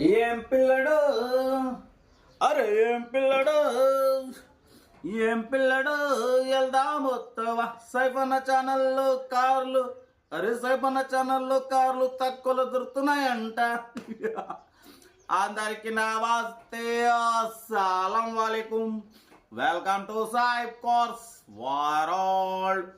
ఏం పిల్లడు? అరే ఏం పిల్లడు? ఏం పిల్లడు? వెళ్దాం వస్తావా? సైఫన్న ఛానల్లో కార్లు. అరే సైఫన్న ఛానల్లో కార్లు తక్కువలో దొరుకుతున్నాయంట. అందరికి నమస్తే. అస్సలం వాలేకుం. వెల్కమ్ టు సాయిబ్ కోర్స్. వారాల్డ్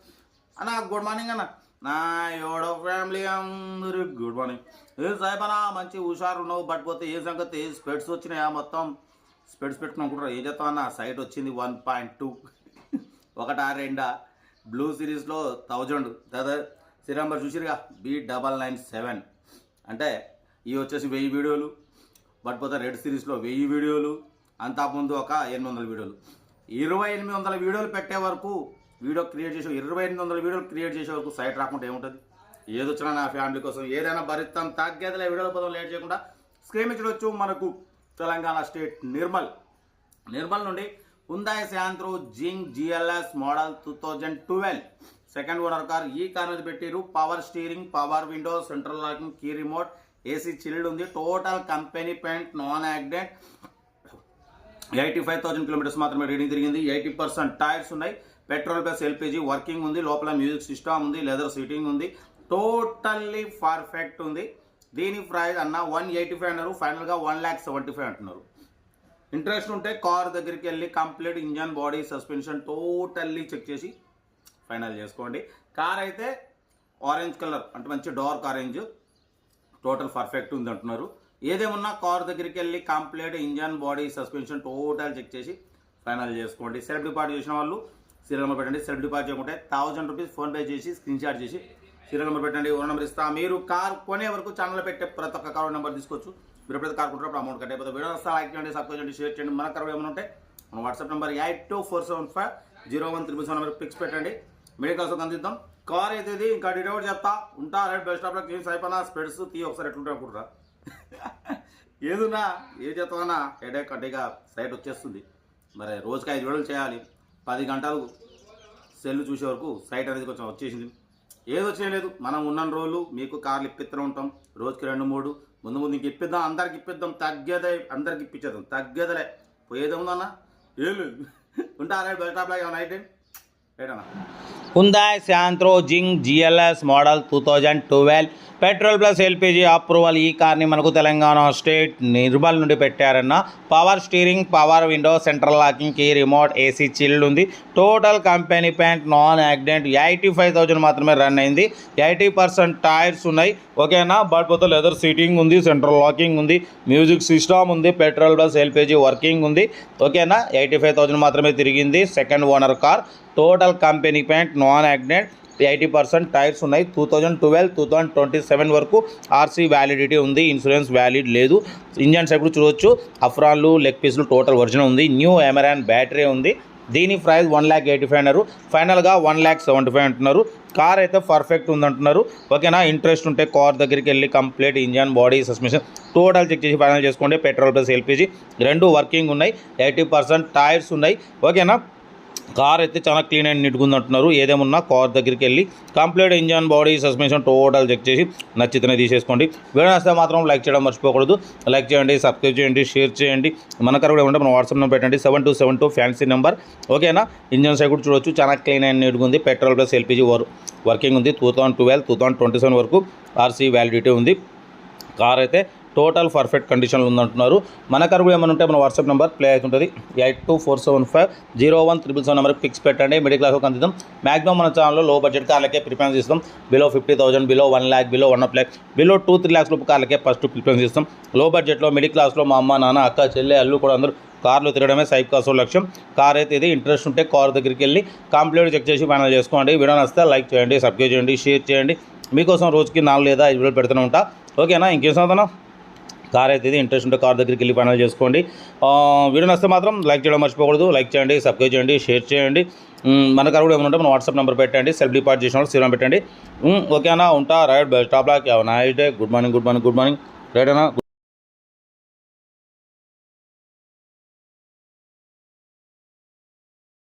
అన్న గుడ్ మార్నింగ్ అన్న. నా ఎవడో ఫ్యామిలీ అందరు గుడ్ మార్నింగ్. ఏం సాయిబనా మంచి హుషారు ఉన్నావు బట్ పోతే ఏ సంగతి? స్పెడ్స్ వచ్చినాయా మొత్తం? స్పెడ్స్ పెట్టుకున్నాం ఏం చేస్తాం అన్న? సైట్ వచ్చింది వన్ పాయింట్ టూ ఒకటా రెండా? బ్లూ సిరీస్లో థౌజండ్. దాదా శ్రీరాంబర్ చూసిరుగా? B double nine seven. అంటే ఇవి వచ్చేసి వెయ్యి వీడియోలు బట్ పోతే రెడ్ సిరీస్లో వెయ్యి వీడియోలు అంతకుముందు ముందు ఒక ఎనిమిది వందల వీడియోలు. ఇరవై ఎనిమిది వందల వీడియోలు పెట్టే వరకు వీడియో క్రియేట్ చేసే ఇరవై ఎనిమిది వందల వీడియోలు క్రియేట్ చేసే వరకు సైట్ రాకుండా ఏముంటుంది? ఏదొచ్చినా నా ఫ్యామిలీ కోసం ఏదైనా భరిస్తాం తగ్గేదిలే వీడియోల పదం లేట్ చేయకుండా స్క్రీన్ మనకు తెలంగాణ స్టేట్ నిర్మల్. నిర్మల్ నుండి Hyundai Santro Xing GLS model two thousand twelve. Second owner car ఈ కార్ మీద పెట్టిరు power steering power window central locking key remote AC chilled ఉంది. Total company paint non accident. Eighty five thousand kilometres మాత్రమే reading తిరిగింది. Eighty percent tyres ఉన్నాయి. Petrol plus LPG working ఉంది లోపల music system ఉంది లెదర్ సీటింగ్ ఉంది totally perfect ఉంది. దీని ప్రైస్ అన్న వన్ ఎయిటీ ఫైవ్ అన్నారు ఫైనల్గా వన్ ల్యాక్ సెవెంటీ ఫైవ్ అంటున్నారు. ఇంట్రెస్ట్ ఉంటే కార్ దగ్గరికి వెళ్ళి complete engine body suspension totally check చేసి ఫైనల్ చేసుకోండి. కార్ అయితే ఆరెంజ్ కలర్ అంటే మంచి డార్క్ ఆరెంజ్ టోటల్ పర్ఫెక్ట్ ఉంది అంటున్నారు. ఏదేమన్నా కార్ దగ్గరికి వెళ్ళి complete engine body suspension total check చేసి ఫైనల్ చేసుకోండి. సెల్ఫ్ డిపార్ట్ చేసిన వాళ్ళు సీరియల్ నెంబర్ పెట్టండి. సెల్ఫ్ డిపాజిట్ చేయకుంటే థౌజండ్ రూపీస్ ఫోన్పే చేసి స్క్రీన్ షాట్ చేసి సీరియల్ నెంబర్ పెట్టండి ఓన్ నెంబర్ ఇస్తా. మీరు కార్ కొనే వరకు ఛానల్ పెట్టే ప్రతి ఒక్క కార్ నెంబర్ తీసుకోవచ్చు. మీరు ఎప్పుడైతే కార్ కొంటారో అమౌంట్ కట్టే వీడియో వస్తా లైక్ చేయండి సబ్స్క్రైబ్ చేయండి షేర్ చేయండి. మన కరవ ఏమైనా ఉంటే మన WhatsApp number eight two four seven five zero one triple seven number fix పెట్టండి. మెడికల్స్ అందిద్దాం. కార్ అయితే ఇంకా డీటెయిల్ చెప్తా. ఉంటా రైట్ బస్ స్టాప్లో క్లీన్స్ అయిపోయినా స్పెడ్స్ తీ ఒకసారి ఎట్లుంటే అనుకుంటారా ఏదున్నా ఏ చేస్తామన్నా హెడేక్ అడ్డేగా సైట్ వచ్చేస్తుంది. మరి రోజుకి ఐదు వేళలు చేయాలి. పది గంటలు సెల్ చూసే వరకు సైట్ అనేది కొంచెం వచ్చేసింది. ఏది వచ్చినా లేదు మనం ఉన్న రోజులు మీకు కార్లు ఇప్పిస్తూ ఉంటాం. రోజుకి రెండు మూడు ముందు ముందు ఇంక ఇప్పిద్దాం అందరికి ఇప్పిద్దాం తగ్గేదే అందరికి ఇప్పించేద్దాం తగ్గేదలే. పోయేదే ఉందన్నా ఏం లేదు. ఉంటారా బస్ స్టాప్లో ఏమన్నా అయితే? రైట్ అన్న. Hyundai Santro Xing GLS model two thousand twelve petrol plus LPG approval ఈ కార్ని మనకు తెలంగాణ స్టేట్ నిర్మల్ నుండి పెట్టారన్న. Power steering power window central locking key remote AC chilled ఉంది. Total company paint non accident. Eighty five thousand మాత్రమే run అయింది. Eighty percent tyres ఉన్నాయి. ఓకేనా? But పోతే లెదర్ సీటింగ్ ఉంది సెంట్రల్ లాకింగ్ ఉంది మ్యూజిక్ సిస్టమ్ ఉంది పెట్రోల్ ప్లస్ ఎల్పిజి వర్కింగ్ ఉంది. ఓకేనా? ఎయిటీ ఫైవ్ థౌజండ్ మాత్రమే తిరిగింది second owner car. Total company paint non accident. Eighty percent tyres ఉన్నాయి. Two thousand twelve two thousand twenty seven వరకు RC validity ఉంది. Insurance valid లేదు. Engine side చూడొచ్చు. అఫ్రాన్లు లెగ్ పీసులు టోటల్ ఒరిజినల్ ఉంది. న్యూ ఎమరాన్ బ్యాటరీ ఉంది. దీని price one lakh eighty five అన్నారు. ఫైనల్గా వన్ ల్యాక్ సెవెంటీ ఫైవ్ అంటున్నారు. కార్ అయితే పర్ఫెక్ట్ ఉందంటున్నారు. ఓకేనా ఇంట్రెస్ట్ ఉంటే కార్ దగ్గరికి వెళ్ళి complete engine body suspension total check చేసి ఫైనల్ చేసుకోండి. పెట్రోల్ ప్లస్ ఎల్పిజి రెండు వర్కింగ్ ఉన్నాయి. ఎయిటీ పర్సెంట్ టైర్స్ ఉన్నాయి. ఓకేనా కార్ అయితే చాలా క్లీన్ అండ్ నీట్గా ఉందంటున్నారు. ఏదేమన్నా కార్ దగ్గరికి వెళ్ళి complete engine body suspension total check చేసి నచ్చితేనే తీసేసుకోండి. వీడియో నచ్చితే మాత్రం లైక్ చేయడం మర్చిపోకూడదు. లైక్ చేయండి సబ్స్క్రైబ్ చేయండి షేర్ చేయండి. మన కార్ కూడా ఉంటే మన వాట్సాప్ నెంబర్ పెట్టండి. Seven two seven two fancy number. ఓకేనా? ఇంజన్ సైడ్ కూడా చూడొచ్చు. చాలా క్లీన్ అండ్ నీట్గా ఉంది. పెట్రోల్ ప్లస్ ఎల్పీజీ వర్ వర్కింగ్ ఉంది. Two thousand twelve two thousand twenty seven వరకు ఆర్సీ వ్యాలిడిటీ ఉంది. కార్ అయితే టోటల్ పర్ఫెక్ట్ కండిషన్లో ఉందంటున్నారు. మన కరువు కూడా ఏమైనా ఉంటే మన వాట్సాప్ నెంబర్ ప్లే అవుతుంటుంది. Eight two four seven five zero one triple seven నెంబర్కి ఫిక్స్ పెట్టండి. మిడిల్ క్లాస్కి అందిద్దాం. మాక్సిమం మన ఛానల్లో లో బడ్జెట్ కార్లకే ప్రిఫరెన్స్ ఇస్తాం below fifty thousand below one lakh below one lakh below two three lakhs లోపు కార్లకే ఫస్ట్ ప్రిఫరెన్స్ ఇస్తాం లో బడ్జెట్లో మిడిల్ క్లాస్లో మా అమ్మ నాన్న అక్క చెల్లె అల్లు కూడా అందరూ కార్లు తిరగడమే సైబ్ కాసో లక్ష్యం. కార్ అయితే ఇది ఇంట్రెస్ట్ ఉంటే కార్ దగ్గరికి వెళ్ళి కంప్లీట్ చెక్ చేసి ఫైనల్ చేసుకోండి. వీడియో నచ్చితే లైక్ చేయండి సబ్స్క్రైబ్ చేయండి షేర్ చేయండి. మీకోసం రోజుకి నాలుగు లేదా ఐదు వేలు పెడుతూనే ఉంటా. ఓకేనా? ఇంకేం సాధన కార్ అయితే ఇది ఇంట్రెస్ట్ ఉంటే కార్ దగ్గరికి వెళ్ళి ఫైనల్ చేసుకోండి. వీడియో నస్తే మాత్రం లైక్ చేయడం మర్చిపోకూడదు. లైక్ చేయండి సబ్స్క్రైబ్ చేయండి షేర్ చేయండి. మన కారు కూడా ఏమైనా ఉంటే మన వాట్సాప్ నెంబర్ పెట్టండి. సెల్ఫ్ డిపార్ట్ చేసిన వాళ్ళు సీరం పెట్టండి. ఓకేనా? ఉంటా రైట్ బెస్ట్. స్టాప్ lock. Night day good morning good morning good morning right అన్నా?